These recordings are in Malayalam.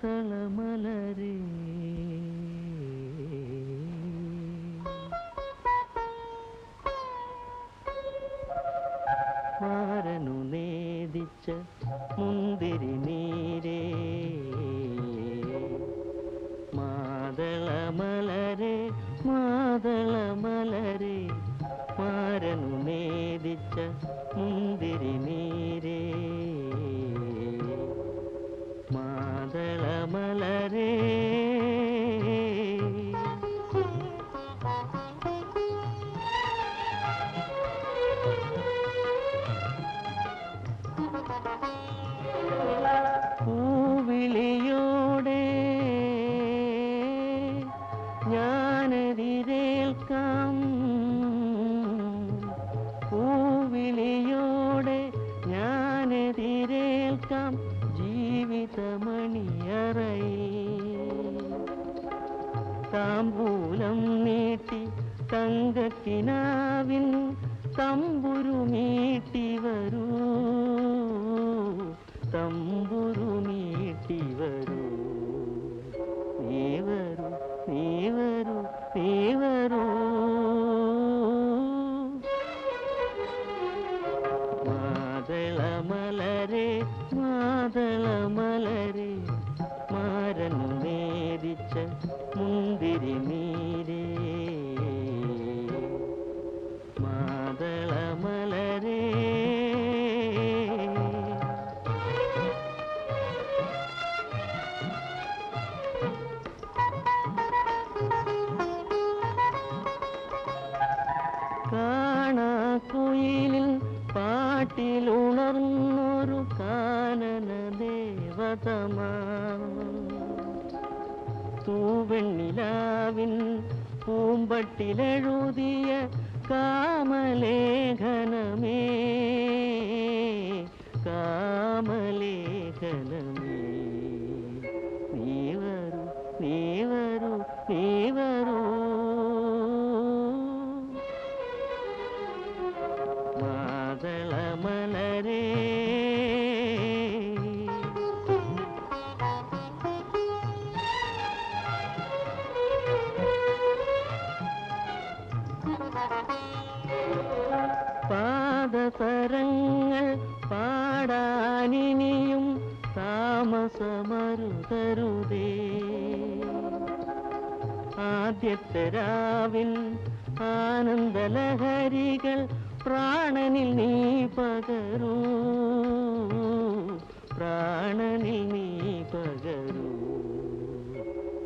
മാതളമലരേ മാരനു നേദിച്ച മുന്തിരി നീരേ. ജീവിതമണിയറയിൽ താമ്പൂലം നീട്ടി തങ്കക്കിനാവിൻ തമ്പുരു മീട്ടി വരൂ. തമ്പുരു മീട്ടി വരൂ. നീ വരൂ നീ വരൂ നീ വരൂ. മാതളമലരെ മാതളമലരെ നേദിച്ച മുന്തിരി നീരേ മാതളമലരേ. കാണാക്കുയിലിൽ പാട്ടിലുണർന്നൊരു കാനന ദേവതമാ பூவெண்ணிலாவின் பூம்பட்டிலெழுதிய காமலேகனமே. പാദതരങ്ങൾ പാടാനിനിയും താമസമരുതരുതേ. ആദ്യത്തെ രാവിൽ ആനന്ദലഹരികൾ പ്രാണനിൽ നീ പകരൂ. പ്രാണനിൽ നീ പകരൂ.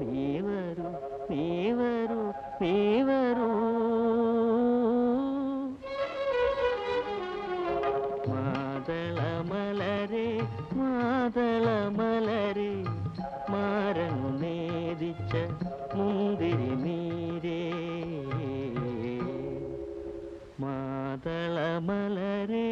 നീ വരൂ നീ വരൂ നീ മാതളമലരെ മാതളമലരെ മാരങ്ങു നേരിച്ച മുന്തിരി നീരേ മാതളമലരേ